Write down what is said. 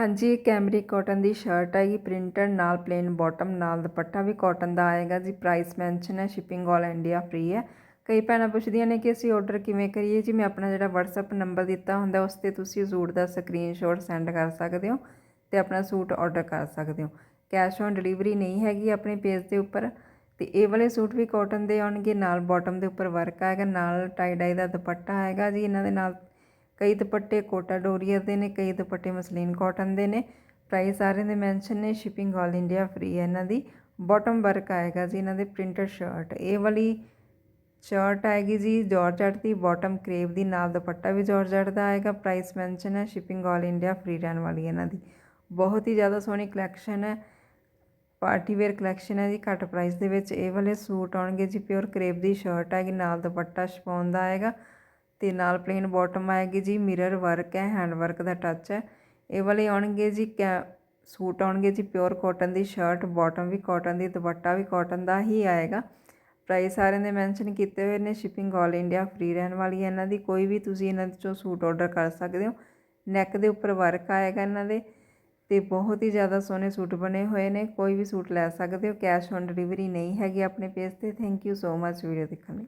ਹਾਂਜੀ, ਇਹ cambric cotton ਦੀ ਸ਼ਰਟ ਹੈਗੀ ਪ੍ਰਿੰਟਡ ਨਾਲ ਪਲੇਨ ਬਾਟਮ ਨਾਲ ਦੁਪੱਟਾ ਵੀ ਕਾਟਨ ਦਾ ਆਏਗਾ ਜੀ ਪ੍ਰਾਈਸ ਮੈਂਸ਼ਨ ਹੈ ਸ਼ਿਪਿੰਗ ਆਲ ਇੰਡੀਆ ਫ੍ਰੀ ਹੈ। ਕਈ ਭੈਣਾਂ ਪੁੱਛਦੀਆਂ ਨੇ ਕਿ ਅਸੀਂ ਆਰਡਰ ਕਿਵੇਂ ਕਰੀਏ ਜੀ, ਮੈਂ ਆਪਣਾ ਜਿਹੜਾ WhatsApp ਨੰਬਰ ਦਿੱਤਾ ਹੁੰਦਾ, ਉਸ ਤੇ ਤੁਸੀਂ ਸੂਟ ਦਾ ਸਕਰੀਨਸ਼ਾਟ ਸੈਂਡ ਕਰ ਸਕਦੇ ਹੋ ਤੇ ਆਪਣਾ ਸੂਟ ਆਰਡਰ ਕਰ ਸਕਦੇ ਹੋ। ਕੈਸ਼ ਔਨ ਡਿਲੀਵਰੀ ਨਹੀਂ ਹੈਗੀ ਆਪਣੇ ਪੇਜ ਦੇ ਉੱਪਰ, ਤੇ ਇਹ ਵਾਲੇ ਸੂਟ ਵੀ ਕਾਟਨ ਦੇ ਆਉਣਗੇ, ਨਾਲ ਬਾਟਮ ਦੇ ਉੱਪਰ ਵਰਕ ਆਏਗਾ, ਨਾਲ ਟਾਈ ਡਾਈ ਦਾ ਦੁਪੱਟਾ ਆਏਗਾ ਜੀ, ਇਹਨਾਂ ਦੇ ਨਾਲ ਕਈ ਦੁਪੱਟੇ ਕੋਟਾ ਡੋਰੀਆ ਦੇ ਨੇ, ਕਈ ਦੁਪੱਟੇ ਮਸਲੀਨ ਕਾਟਨ ਦੇ ਨੇ। ਪ੍ਰਾਈਸ ਸਾਰਿਆਂ ਦੇ ਮੈਂਸ਼ਨ ਨੇ, ਸ਼ਿਪਿੰਗ ਆਲ ਇੰਡੀਆ ਫ੍ਰੀ ਹੈ। ਇਹਨਾਂ ਦੀ ਬਾਟਮ ਵਰਕ ਆਏਗਾ ਜੀ, ਇਹਨਾਂ ਦੇ ਪ੍ਰਿੰਟਡ ਸ਼ਰਟ। ਇਹ ਵਾਲੀ ਸ਼ਰਟ ਆਏਗੀ ਜੀ ਜਾਰਜਟ ਦੀ ਬਾਟਮ ਕਰੇਪ ਦੀ, ਨਾਲ ਦੁਪੱਟਾ ਵੀ ਜਾਰਜਟ ਦਾ ਆਏਗਾ। ਪ੍ਰਾਈਸ ਮੈਂਸ਼ਨ ਹੈ, ਸ਼ਿਪਿੰਗ ਆਲ ਇੰਡੀਆ ਫ੍ਰੀ ਰਹਿਣ ਵਾਲੀ ਹੈ ਇਹਨਾਂ ਦੀ। ਬਹੁਤ ਹੀ ਜ਼ਿਆਦਾ ਸੋਹਣੀ ਕਲੈਕਸ਼ਨ ਹੈ, ਪਾਰਟੀ ਵੇਅਰ ਕਲੈਕਸ਼ਨ ਹੈ ਜੀ, ਘੱਟ ਪ੍ਰਾਈਸ ਦੇ ਵਿੱਚ। ਇਹ ਵਾਲੇ ਸੂਟ ਆਉਣਗੇ ਜੀ, ਪਿਓਰ ਕਰੇਪ ਦੀ ਸ਼ਰਟ ਹੈਗੀ ਨਾਲ ਦੁਪੱਟਾ ਸ਼ਪੌਨ ਦਾ ਆਏਗਾ। ਤੇ ਨਾਲ ਪਲੇਨ ਬਾਟਮ ਆਏਗੀ ਜੀ ਮਿਰਰ ਵਰਕ ਹੈ ਹੈਂਡ ਵਰਕ ਦਾ ਟੱਚ ਹੈ। ਇਹ ਵਾਲੇ ਆਉਣਗੇ ਜੀ ਕੈ, ਸੂਟ ਆਉਣਗੇ ਜੀ ਪਿਓਰ ਕਾਟਨ ਦੀ ਸ਼ਰਟ ਬਾਟਮ ਵੀ ਕਾਟਨ ਦੀ, ਦੁਪੱਟਾ ਵੀ ਕਾਟਨ ਦਾ ਹੀ ਆਏਗਾ। ਪ੍ਰਾਈਸ ਸਾਰਿਆਂ ਦੇ ਮੈਂਸ਼ਨ ਕੀਤੇ ਹੋਏ ਨੇ ਸ਼ਿਪਿੰਗ ਆਲ ਇੰਡੀਆ ਫ੍ਰੀ ਰਹਿਣ ਵਾਲੀ ਹੈ ਇਹਨਾਂ ਦੀ, ਕੋਈ ਵੀ ਤੁਸੀਂ ਇਹਨਾਂ ਚੋਂ ਸੂਟ ਆਰਡਰ ਕਰ ਸਕਦੇ ਹੋ। ਨੈਕ ਦੇ ਉੱਪਰ ਵਰਕ ਆਏਗਾ ਇਹਨਾਂ ਦੇ ਤੇ ਬਹੁਤ ਹੀ ਜ਼ਿਆਦਾ ਸੋਹਣੇ ਸੂਟ ਬਣੇ ਹੋਏ ਨੇ, ਕੋਈ ਵੀ ਸੂਟ ਲੈ ਸਕਦੇ ਹੋ ਕੈਸ਼ ਔਨ ਡਿਲੀਵਰੀ ਨਹੀਂ ਹੈਗੀ ਆਪਣੇ ਪੇਜ ਤੇ। Thank you so much video ਦੇਖਣ ਲਈ।